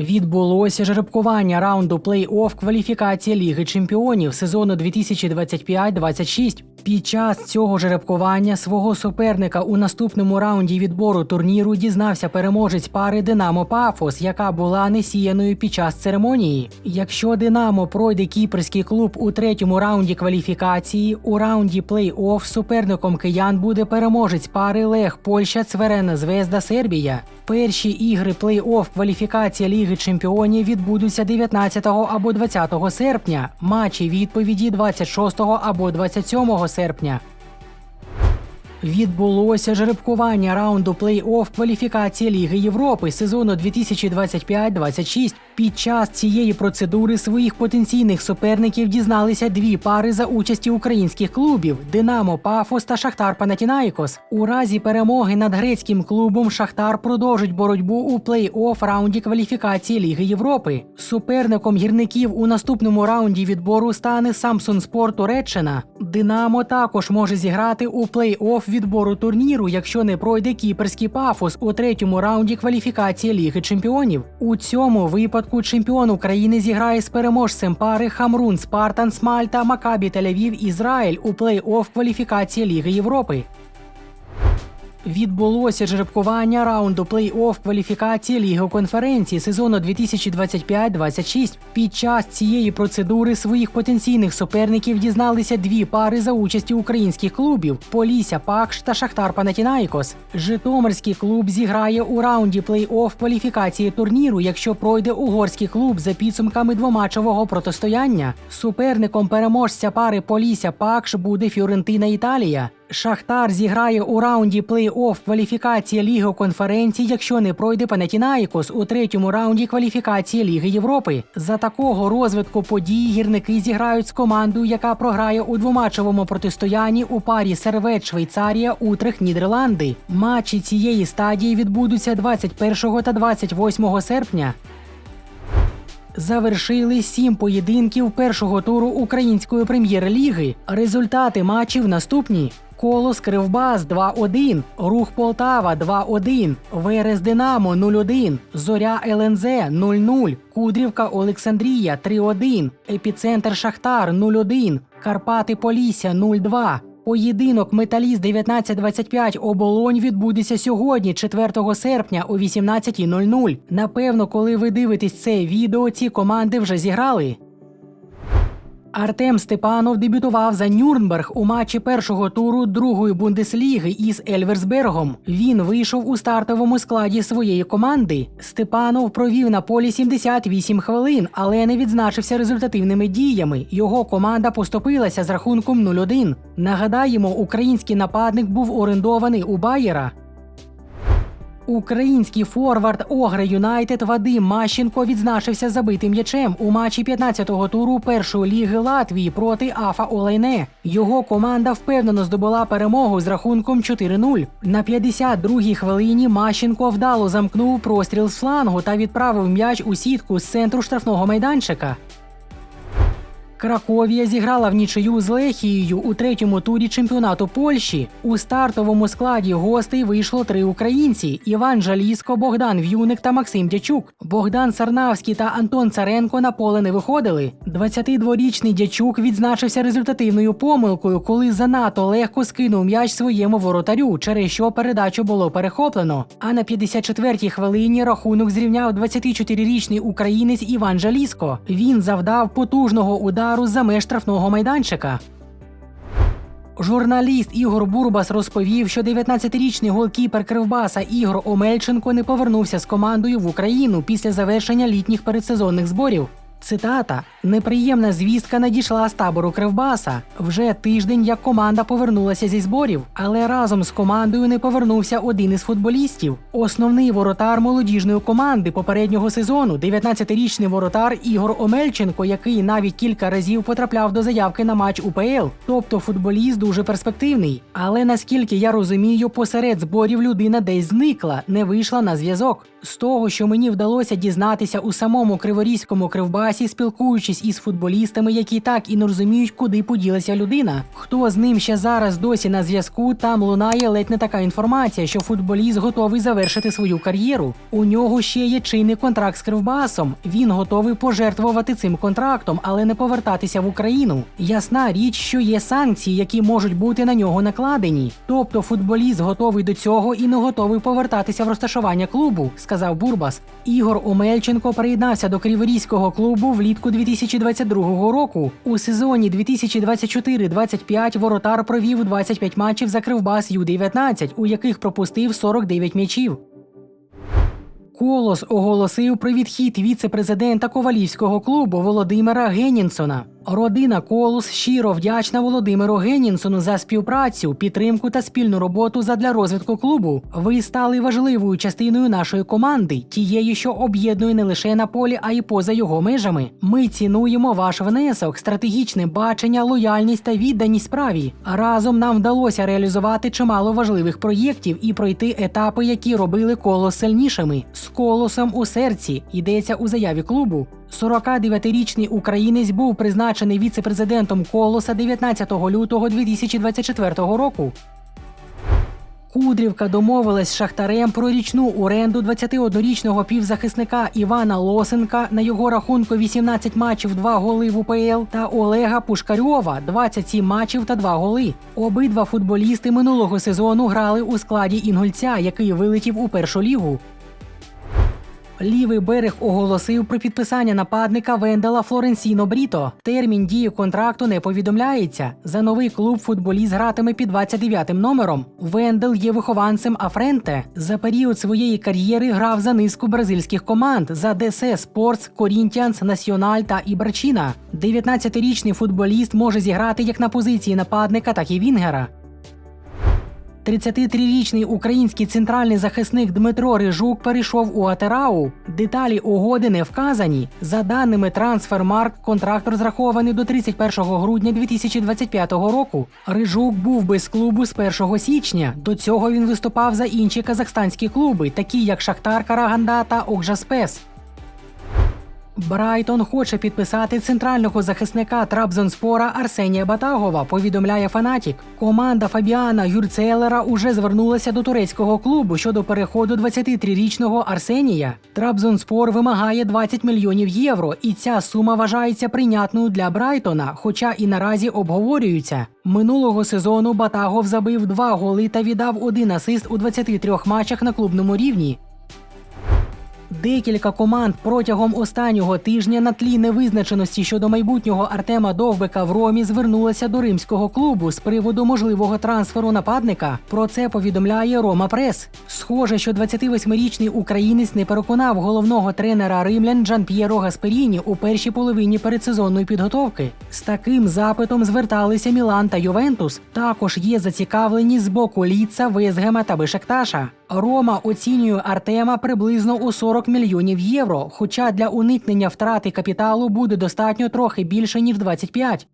Відбулося жеребкування раунду плей-офф кваліфікації Ліги Чемпіонів сезону 2025-26. Під час цього жеребкування свого суперника у наступному раунді відбору турніру дізнався переможець пари Динамо Пафос, яка була несіяною під час церемонії. Якщо Динамо пройде кіпрський клуб у третьому раунді кваліфікації, у раунді плей-офф суперником киян буде переможець пари Лех Польща Цверена Звезда Сербія. Перші ігри плей-офф кваліфікація Ліги Чемпіонів відбудуться 19 або 20 серпня, матчі відповіді 26 або 27 серпня. Відбулося жеребкування раунду плей-офф кваліфікації Ліги Європи сезону 2025-26. Під час цієї процедури своїх потенційних суперників дізналися дві пари за участі українських клубів Динамо Пафос та Шахтар Панатінаїкос. У разі перемоги над грецьким клубом Шахтар продовжить боротьбу у плей-офф раунді кваліфікації Ліги Європи. Суперником гірників у наступному раунді відбору стане Самсун Спорт Туреччина. Динамо також може зіграти у плей-офф відбору турніру, якщо не пройде кіперський пафос у третьому раунді кваліфікації Ліги Чемпіонів. У цьому випадку чемпіон України зіграє з переможцем пари Хамрун Спартан Смальта Макабі Тель-Авів Ізраїль у плей-офф кваліфікації Ліги Європи. Відбулося жеребкування раунду плей-офф кваліфікації Ліги конференції сезону 2025-26. Під час цієї процедури своїх потенційних суперників дізналися дві пари за участі українських клубів Полісся Пакш та Шахтар Панатінаїкос. Житомирський клуб зіграє у раунді плей-офф кваліфікації турніру, якщо пройде угорський клуб за підсумками двоматчевого протистояння. Суперником переможця пари Полісся Пакш буде Фіорентина Італія. Шахтар зіграє у раунді плей-офф кваліфікації Ліги конференції, якщо не пройде Панатінаїкос у третьому раунді кваліфікації Ліги Європи. За такого розвитку подій гірники зіграють з командою, яка програє у двоматчевому протистоянні у парі Сервет Швейцарія Утрехт Нідерланди. Матчі цієї стадії відбудуться 21 та 28 серпня. Завершили сім поєдинків першого туру української прем'єр-ліги. Результати матчів наступні. Колос Кривбас 2-1, Рух Полтава 2-1, Верес Динамо 0-1, Зоря ЛНЗ 0-0, Кудрівка Олександрія 3-1, Епіцентр Шахтар 0-1, Карпати Полісся 0-2. Поєдинок Металіст 1925 оболонь відбудеться сьогодні, 4 серпня о 18.00. Напевно, коли ви дивитесь це відео, ці команди вже зіграли. Артем Степанов дебютував за Нюрнберг у матчі першого туру другої бундесліги із Ельверсбергом. Він вийшов у стартовому складі своєї команди. Степанов провів на полі 78 хвилин, але не відзначився результативними діями. Його команда поступилася з рахунком 0-1. Нагадаємо, український нападник був орендований у Байера. Український форвард Огра Юнайтед Вадим Мащенко відзначився забитим м'ячем у матчі 15-го туру першої ліги Латвії проти Афа Олайне. Його команда впевнено здобула перемогу з рахунком 4-0. На 52-й хвилині Мащенко вдало замкнув простріл з флангу та відправив м'яч у сітку з центру штрафного майданчика. Краковія зіграла в нічию з Лехією у третьому турі чемпіонату Польщі. У стартовому складі гостей вийшло три українці: Іван Жаліско, Богдан В'юник та Максим Дячук. Богдан Сарнавський та Антон Царенко на поле не виходили. 22-річний Дячук відзначився результативною помилкою, коли занадто легко скинув м'яч своєму воротарю, через що передачу було перехоплено. А на 54-й хвилині рахунок зрівняв 24-річний українець Іван Жаліско. Він завдав потужного удару за меж штрафного майданчика. Журналіст Ігор Бурбас розповів, що 19-річний голкіпер Кривбаса Ігор Омельченко не повернувся з командою в Україну після завершення літніх передсезонних зборів. Цитата: неприємна звістка надійшла з табору Кривбаса. Вже тиждень як команда повернулася зі зборів, але разом з командою не повернувся один із футболістів. Основний воротар молодіжної команди попереднього сезону, 19-річний воротар Ігор Омельченко, який навіть кілька разів потрапляв до заявки на матч УПЛ. Тобто футболіст дуже перспективний. Але наскільки я розумію, посеред зборів людина десь зникла, не вийшла на зв'язок. З того, що мені вдалося дізнатися у самому Криворізькому Кривбасі, спілкуючись спілкуючись із футболістами, які так і не розуміють, куди поділася людина. Хто з ним ще зараз досі на зв'язку, там лунає ледь не така інформація, що футболіст готовий завершити свою кар'єру. У нього ще є чинний контракт з Кривбасом. Він готовий пожертвувати цим контрактом, але не повертатися в Україну. Ясна річ, що є санкції, які можуть бути на нього накладені. Тобто футболіст готовий до цього і не готовий повертатися в розташування клубу, сказав Бурбас. Ігор Омельченко приєднався до Криворізького клубу влітку 2022 року. У сезоні 2024-25 воротар провів 25 матчів за Кривбас Ю-19, у яких пропустив 49 м'ячів. Колос оголосив про відхід віце-президента Ковалівського клубу Володимира Генінсона. Родина Колос щиро вдячна Володимиру Генінсону за співпрацю, підтримку та спільну роботу задля розвитку клубу. Ви стали важливою частиною нашої команди, тією, що об'єднує не лише на полі, а й поза його межами. Ми цінуємо ваш внесок, стратегічне бачення, лояльність та відданість справі. Разом нам вдалося реалізувати чимало важливих проєктів і пройти етапи, які робили колос сильнішими. З колосом у серці йдеться у заяві клубу. 49-річний українець був призначений віце-президентом Колоса 19 лютого 2024 року. Кудрівка домовилась з Шахтарем про річну оренду 21-річного півзахисника Івана Лосенка на його рахунку 18 матчів, 2 голи в УПЛ та Олега Пушкарьова 27 матчів та 2 голи. Обидва футболісти минулого сезону грали у складі інгульця, який вилетів у першу лігу. Лівий берег оголосив про підписання нападника Вендела Флоренсіно Бріто. Термін дії контракту не повідомляється. За новий клуб футболіст гратиме під 29-м номером. Вендел є вихованцем Афренте. За період своєї кар'єри грав за низку бразильських команд за ДС Спортс, Корінтіанс, Національ та Ібрачіна. 19-річний футболіст може зіграти як на позиції нападника, так і Вінгера. 33-річний український центральний захисник Дмитро Рижук перейшов у Атерау. Деталі угоди не вказані. За даними Трансфермарк, контракт розрахований до 31 грудня 2025 року. Рижук був без клубу з 1 січня. До цього він виступав за інші казахстанські клуби, такі як Шахтар Караганда та Окжаспес. Брайтон хоче підписати центрального захисника Трабзонспора Арсенія Батагова. Повідомляє Фанатік. Команда Фабіана Юрцелера уже звернулася до турецького клубу щодо переходу 23-річного Арсенія. Трабзонспор вимагає 20 мільйонів євро, і ця сума вважається прийнятною для Брайтона, хоча і наразі обговорюються. Минулого сезону Батагов забив два голи та віддав один асист у 23 матчах на клубному рівні. Декілька команд протягом останнього тижня на тлі невизначеності щодо майбутнього Артема Довбика в Ромі звернулися до римського клубу з приводу можливого трансферу нападника. Про це повідомляє Рома Прес. Схоже, що 28-річний українець не переконав головного тренера римлян Джан П'єро Гасперіні у першій половині передсезонної підготовки. З таким запитом зверталися Мілан та Ювентус. Також є зацікавлені з боку Ліца, Везгема та Бешекташа. Рома оцінює Артема приблизно у 40 мільйонів євро. Хоча для уникнення втрати капіталу буде достатньо трохи більше ніж 25.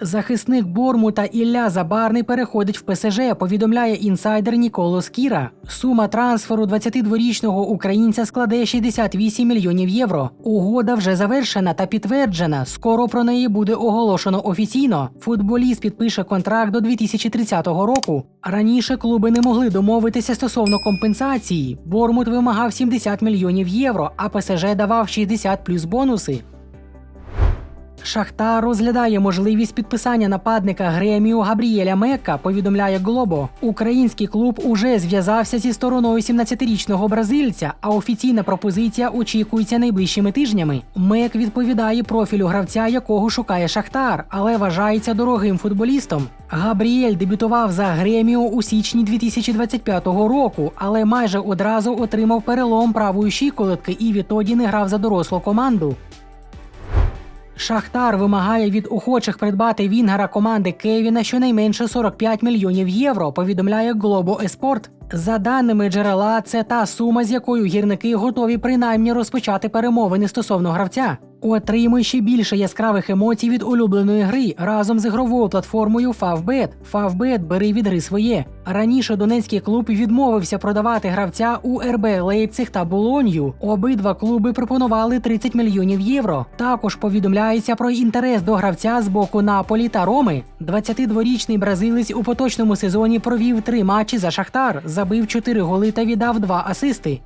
Захисник Бормута Ілля Забарний переходить в ПСЖ, повідомляє інсайдер Ніколо Скіра. Сума трансферу 22-річного українця складе 68 мільйонів євро. Угода вже завершена та підтверджена. Скоро про неї буде оголошено офіційно. Футболіст підпише контракт до 2030 року. Раніше клуби не могли домовитися стосовно компенсації. Бормут вимагав 70 мільйонів євро, а ПСЖ давав 60 плюс бонуси. Шахтар розглядає можливість підписання нападника Греміо Габріеля Мекка, повідомляє Глобо. Український клуб уже зв'язався зі стороною 17-річного бразильця, а офіційна пропозиція очікується найближчими тижнями. Мек відповідає профілю гравця, якого шукає Шахтар, але вважається дорогим футболістом. Габріель дебютував за Греміо у січні 2025 року, але майже одразу отримав перелом правої щиколотки і відтоді не грав за дорослу команду. Шахтар вимагає від охочих придбати вінгера команди Кевіна щонайменше 45 мільйонів євро. Повідомляє Globo Esport. За даними джерела, це та сума, з якою гірники готові принаймні розпочати перемовини стосовно гравця. Отримуй ще більше яскравих емоцій від улюбленої гри разом з ігровою платформою Favbet. Favbet бери від гри своє. Раніше донецький клуб відмовився продавати гравця у РБ Лейпциг та Болонью. Обидва клуби пропонували 30 мільйонів євро. Також повідомляється про інтерес до гравця з боку Наполі та Роми. 22-річний бразилець у поточному сезоні провів три матчі за Шахтар, забив 4 голи та віддав 2 асисти.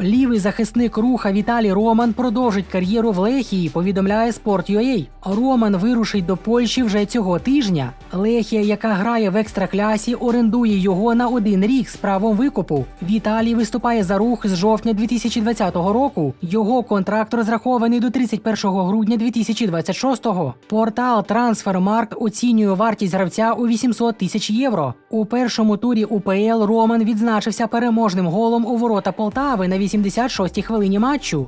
Лівий захисник руха Віталій Роман продовжить кар'єру в Лехії, повідомляє Sport.ua. Роман вирушить до Польщі вже цього тижня. Лехія, яка грає в екстраклясі, орендує його на один рік з правом викупу. Віталій виступає за рух з жовтня 2020 року. Його контракт розрахований до 31 грудня 2026-го. Портал Transfermarkt оцінює вартість гравця у 800 тисяч євро. У першому турі УПЛ Роман відзначився переможним голом у ворота Полтави на 86-й хвилині матчу.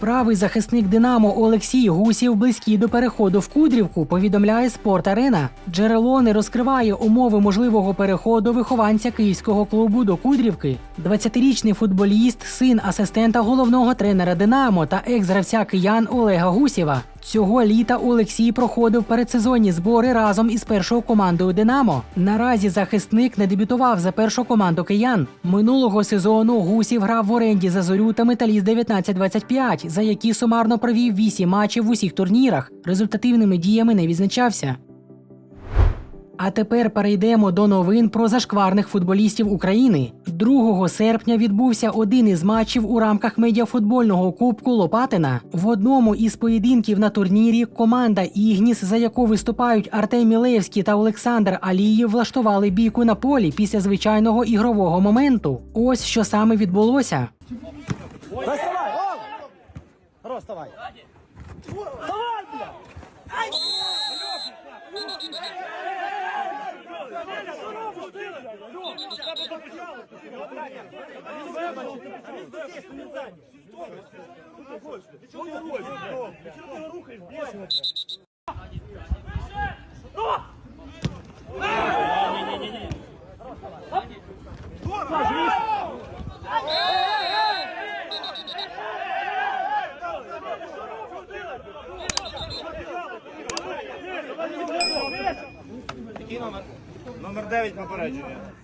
Правий захисник Динамо Олексій Гусів близький до переходу в Кудрівку, повідомляє Спорт Арена. Джерело не розкриває умови можливого переходу вихованця київського клубу до Кудрівки. 20-річний футболіст, син асистента головного тренера Динамо та екс-гравця киян Олега Гусєва. Цього літа Олексій проходив передсезонні збори разом із першою командою Динамо. Наразі захисник не дебютував за першу команду киян. Минулого сезону Гусів грав в оренді за зорю та металіст 1925, за які сумарно провів 8 матчів в усіх турнірах. Результативними діями не відзначався. А тепер перейдемо до новин про зашкварних футболістів України. 2 серпня відбувся один із матчів у рамках медіафутбольного кубку Лопатина. В одному із поєдинків на турнірі команда Ігніс, за яку виступають Артем Мілеєвський та Олександр Алієв, влаштували бійку на полі після звичайного ігрового моменту. Ось що саме відбулося. Давай, вставай! О! Хорош, вставай! Вставай, aracını.